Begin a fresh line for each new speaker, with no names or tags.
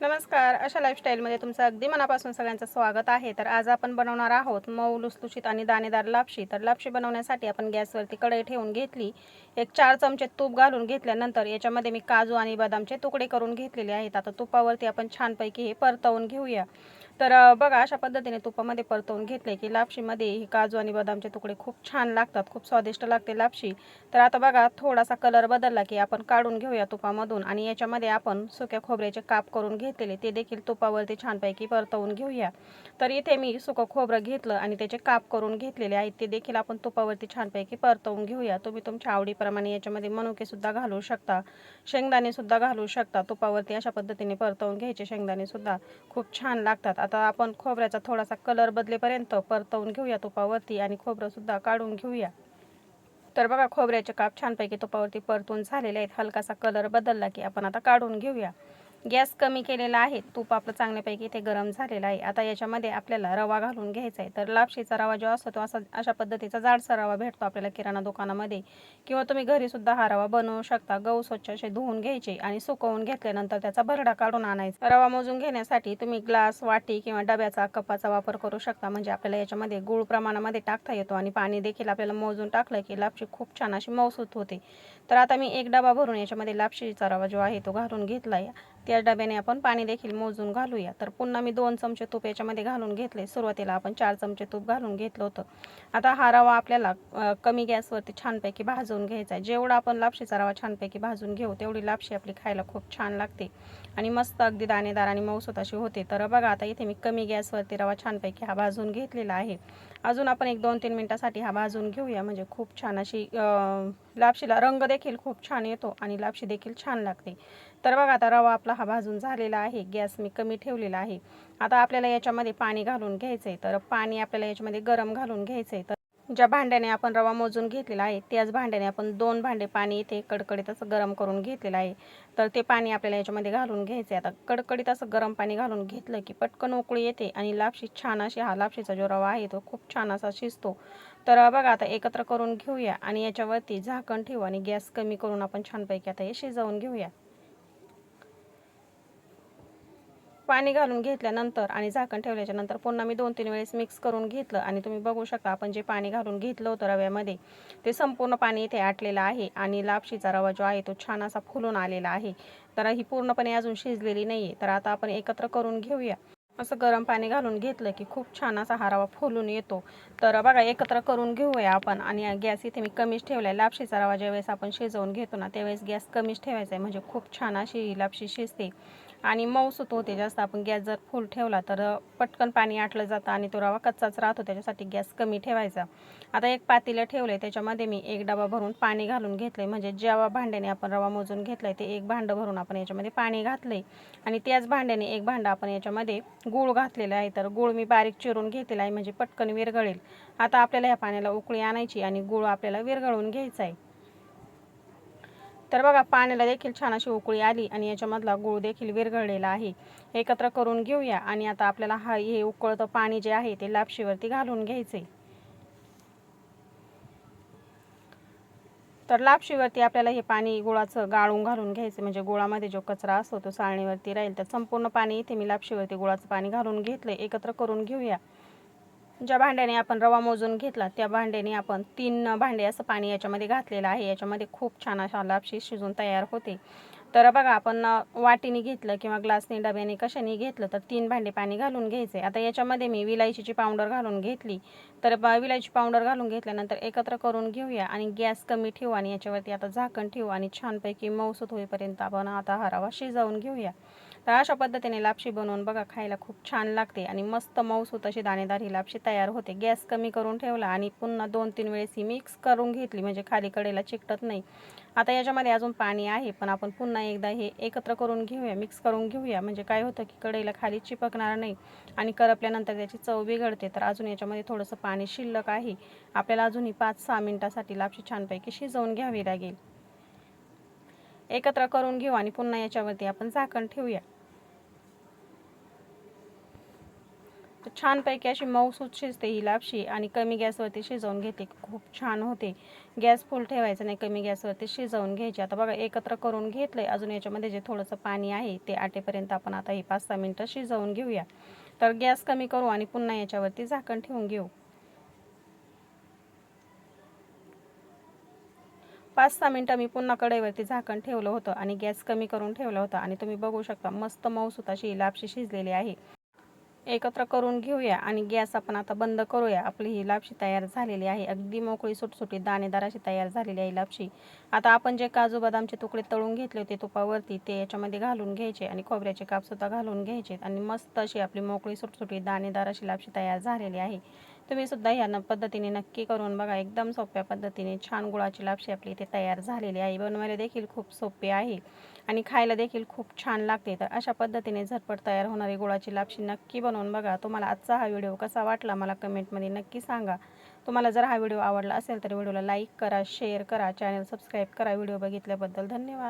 नमस्कार. अशा लाईफस्टाईलमध्ये तुमचं अगदी मनापासून सगळ्यांचं स्वागत आहे. तर आज आपण बनवणार आहोत मऊ लुसलुशीत आणि दाणेदार लापशी. तर लापशी बनवण्यासाठी आपण गॅसवरती कढई ठेवून घेतली. एक चार चमचे तूप घालून घेतल्यानंतर याच्यामध्ये मी काजू आणि बदामचे तुकडे करून घेतलेले आहेत. आता तुपावरती आपण छानपैकी हे परतवून घेऊया. तर बघा अशा पद्धतीने तुपामध्ये परतवून घेतले की लापशीमध्ये हे काजू आणि बदामचे तुकडे खूप छान लागतात खूप स्वादिष्ट लागते लापशी. तर आता बघा थोडासा कलर बदलला की आपण काढून घेऊया तुपामधून आणि याच्यामध्ये आपण सुक्या खोबऱ्याचे काप करून घेतलेले ते देखील तुपावरती छानपैकी परतवून घेऊया. तर इथे मी सुकं खोबरं घेतलं आणि त्याचे काप करून घेतलेले आहेत ते देखील आपण तुपावरती छानपैकी परतवून घेऊया. तुम्ही तुमच्या आवडीप्रमाणे याच्यामध्ये मनुकेसुद्धा घालू शकता शेंगदाणेसुद्धा घालू शकता तुपावरती अशा पद्धतीने परतवून घ्यायचे शेंगदाणेसुद्धा खूप छान लागतात. आता आपण खोबऱ्याचा थोडासा कलर बदलेपर्यंत परतवून घेऊया तुपावरती आणि खोबरंसुद्धा काढून घेऊया. तर बघा खोबऱ्याचे काप छानपैकी तुपावरती परतून झालेले आहेत. हलकासा कलर बदलला की आपण आता काढून घेऊया. गॅस कमी केलेला आहे तूप आपलं चांगल्यापैकी इथे गरम झालेलं आहे. आता याच्यामध्ये आपल्याला रवा घालून घ्यायचा आहे. तर लापशीचा रवा जो असतो तो असा अशा पद्धतीचा जाडसा रवा भेटतो आपल्याला किराणा दुकानामध्ये. किंवा तुम्ही घरीसुद्धा हा रवा बनवू शकता. गहू स्वच्छ असे धुवून घ्यायचे आणि सुकवून घेतल्यानंतर त्याचा भरडा काढून आणायचा. रवा मोजून घेण्यासाठी तुम्ही ग्लास वाटी किंवा डब्याचा कपाचा वापर करू शकता. म्हणजे आपल्याला याच्यामध्ये गुळ प्रमाणामध्ये टाकता येतो आणि पाणी देखील आपल्याला मोजून टाकलं की लापशी खूप छान अशी मौसूत होते. तर आता मी एक डबा भरून याच्यामध्ये लापशीचा रवा जो आहे तो घालून घेतला आहे त्या डब्याने आपण पाणी देखील मोजून घालूया. तर पुन्हा मी दोन चमचे तूप याच्यामध्ये घालून घेतले. सुरुवातीला आपण चार चमचे तूप घालून घेतलं होतं. आता हा रवा आपल्याला कमी गॅसवरती छानपैकी भाजून घ्यायचा आहे. जेवढा आपण लापशीचा रवा छानपैकी भाजून घेऊ तेवढी लापशी आपली खायला खूप छान लागते. आणि मस्त अगदी दाणेदार आणि मऊसूत अशी होते. तर बघा आता इथे मी कमी गॅसवरती रवा छानपैकी हा भाजून घेतलेला आहे. अजून आपण एक दोन तीन मिनटासाठी हा भाजून घेऊया. म्हणजे खूप छान अशी लापशीला रंग देखील खूप छान येतो आणि लापशी देखील छान लागते. तर बघा आता रवा आपला हा भाजून झालेला आहे. गॅस मी कमी ठेवलेला आहे. आता आपल्याला याच्यामध्ये पाणी घालून घ्यायचं आहे तर पाणी आपल्याला याच्यामध्ये गरम घालून घ्यायचं आहे तर ज्या भांड्याने आपण रवा मोजून घेतलेला आहे त्याच भांड्याने आपण दोन भांडे पाणी इथे कडकडीत असं गरम करून घेतलेलं आहे. तर ते पाणी आपल्याला याच्यामध्ये घालून घ्यायचं आहे आता कडकडीत असं गरम पाणी घालून घेतलं की पटकन उकळी येते आणि लापशी छान अशी हा लापशीचा जो रवा आहे तो खूप छान असा शिजतो. तर बघा आता एकत्र करून घेऊया आणि याच्यावरती झाकण ठेवू आणि गॅस कमी करून आपण छानपैकी आता हे शिजवून घेऊया. पाणी घालून घेतल्यानंतर आणि झाकण ठेवल्याच्या नंतर पुन्हा मी दोन तीन वेळेस मिक्स करून घेतलं आणि तुम्ही बघू शकता आपण जे पाणी घालून घेतलं होतं रव्यामध्ये ते संपूर्ण पाणी इथे आटलेलं आहे आणि लापशीचा रवा जो आहे तो छान असा फुलून आलेला आहे. तर ही पूर्णपणे अजून शिजलेली नाही आहे तर आता आपण एकत्र करून घेऊया. असं गरम पाणी घालून घेतलं की खूप छान असा हा रवा फुलून येतो. तर बघा एकत्र करून घेऊया आपण आणि गॅस इथे मी कमीच ठेवला आहे लापशीचा रवा ज्यावेळेस आपण शिजवून घेतो ना त्यावेळेस गॅस कमीच ठेवायचा आहे. म्हणजे खूप छान अशी लापशी शिजते. आणि मऊसूत होते जास्त. आपण गॅस जर फुल ठेवला तर पटकन पाणी आटलं जातं आणि तो रवा कच्चाच राहतो त्याच्यासाठी गॅस कमी ठेवायचा. आता एक पातेलं ठेवलं आहे त्याच्यामध्ये मी एक डबा भरून पाणी घालून घेतलं आहे म्हणजे जेव्हा भांड्याने आपण रवा मोजून घेतला आहे ते एक भांडं भरून आपण याच्यामध्ये पाणी घातलं आहे आणि त्याच भांड्याने एक भांडं आपण याच्यामध्ये गूळ घातलेलं आहे. तर गूळ मी बारीक चिरून घेतलेला आहे म्हणजे पटकन विरघळेल. आता आपल्याला ह्या पाण्याला उकळी आणायची आणि गूळ आपल्याला विरघळून घ्यायचा आहे. तर बघा पाण्याला देखील छान अशी उकळी आली आणि याच्यामधला गूळ देखील विरघळलेला आहे. एकत्र करून घेऊया आणि आता आपल्याला हा हे उकळतं पाणी जे आहे ते लापशीवरती घालून घ्यायचे तर लापशीवरती आपल्याला हे पाणी गुळाचं गाळून घालून घ्यायचं म्हणजे गुळामध्ये जो कचरा असतो तो चाळणीवरती राहील. तर संपूर्ण पाणी इथे मी लापशीवरती गुळाचं पाणी घालून घेतलं एकत्र करून घेऊया. ज्या भांड्याने आपण रवा मोजून घेतला त्या भांड्याने आपण तीन भांडे असं पाणी याच्यामध्ये घातलेलं आहे. याच्यामध्ये खूप छान अशा लापशी शिजून तयार होते. तर बघा आपण वाटीने घेतलं किंवा ग्लासने डब्याने कशाने घेतलं तर तीन भांडे पाणी घालून घ्यायचे. आता याच्यामध्ये मी विलायचीची पावडर घालून घेतली. तर ब- विलायची पावडर घालून घेतल्यानंतर एकत्र करून घेऊया आणि गॅस कमी ठेवू आणि याच्यावरती आता झाकण ठेवू आणि छानपैकी मऊसूत होईपर्यंत आपण आता हा रवा शिजवून घेऊया. तर अशा पद्धतीने लापशी बनवून बघा खायला खूप छान लागते आणि मस्त मऊसूत अशी दाणेदार ही लापशी तयार होते. गॅस कमी करून ठेवला आणि पुन्हा दोन तीन वेळेस ही मिक्स करून घेतली म्हणजे खाली कडेला चिकटत नाही. आता याच्यामध्ये अजून पाणी आहे पण आपण पुन्हा एकदा हे एकत्र करून घेऊया मिक्स करून घेऊया. म्हणजे काय होतं की कढईला खाली चिपकणार नाही आणि करपल्यानंतर त्याची चव बिघडते. तर अजून याच्यामध्ये थोडंसं पाणी शिल्लक आहे. आपल्याला अजूनही पाच सहा मिनटासाठी लापशी छानपैकी शिजवून घ्यावी लागेल. एकत्र करून घेऊ आणि पुन्हा याच्यावरती आपण झाकण ठेवूया. छानपैकी अशी मऊसूत शिजते ही लापशी आणि कमी गॅसवरती शिजवून घेते. खूप छान होते. गॅस फुल ठेवायचा नाही कमी गॅसवरती शिजवून घ्यायची. आता बघा एकत्र करून घेतलं आहे अजून याच्यामध्ये जे थोडंसं पाणी आहे ते आटेपर्यंत आपण आता ही पाच सहा मिनटं शिजवून घेऊया. तर गॅस कमी करू आणि पुन्हा याच्यावरती झाकण ठेवून घेऊ. पाच सहा मिनटं मी पुन्हा कढईवरती झाकण ठेवलं होतं आणि गॅस कमी करून ठेवला होता. आणि तुम्ही बघू शकता मस्त मऊसूत अशी ही लापशी शिजलेली आहे. एकत्र करून घेऊया आणि गॅस आपण आता बंद करूया. आपली ही लापशी तयार झालेली आहे. अगदी मोकळी सुटसुटी दाणेदार अशी तयार झालेली आहे लापशी. आता आपण जे काजू बदामचे तुकडे तळून घेतले होते तुपावरती ते याच्यामध्ये घालून घ्यायचे आणि खोबऱ्याचे कापसुद्धा घालून घ्यायचे आणि मस्त अशी आपली मोकळी सुटसुटी दाणेदार अशी लापशी तयार झालेली आहे. तुम्ही सुद्धा ह्या न- पद्धतीने नक्की करून बघा. एकदम सोप्या पद्धतीने छान गुळाची लापशी आपली इथे तयार झालेली आहे. बनवायला देखील खूप सोपे आहे आणि खायला देखील खूप छान लागते. तर अशा पद्धतीने झटपट तयार होणारी गुळाची लापशी नक्की बनवून बघा. तुम्हाला आजचा हा व्हिडिओ कसा वाटला मला कमेंटमध्ये नक्की सांगा. तुम्हाला जर हा व्हिडिओ आवडला असेल तर व्हिडिओला लाईक करा शेअर करा चॅनल सबस्क्राईब करा. व्हिडिओ बघितल्याबद्दल धन्यवाद.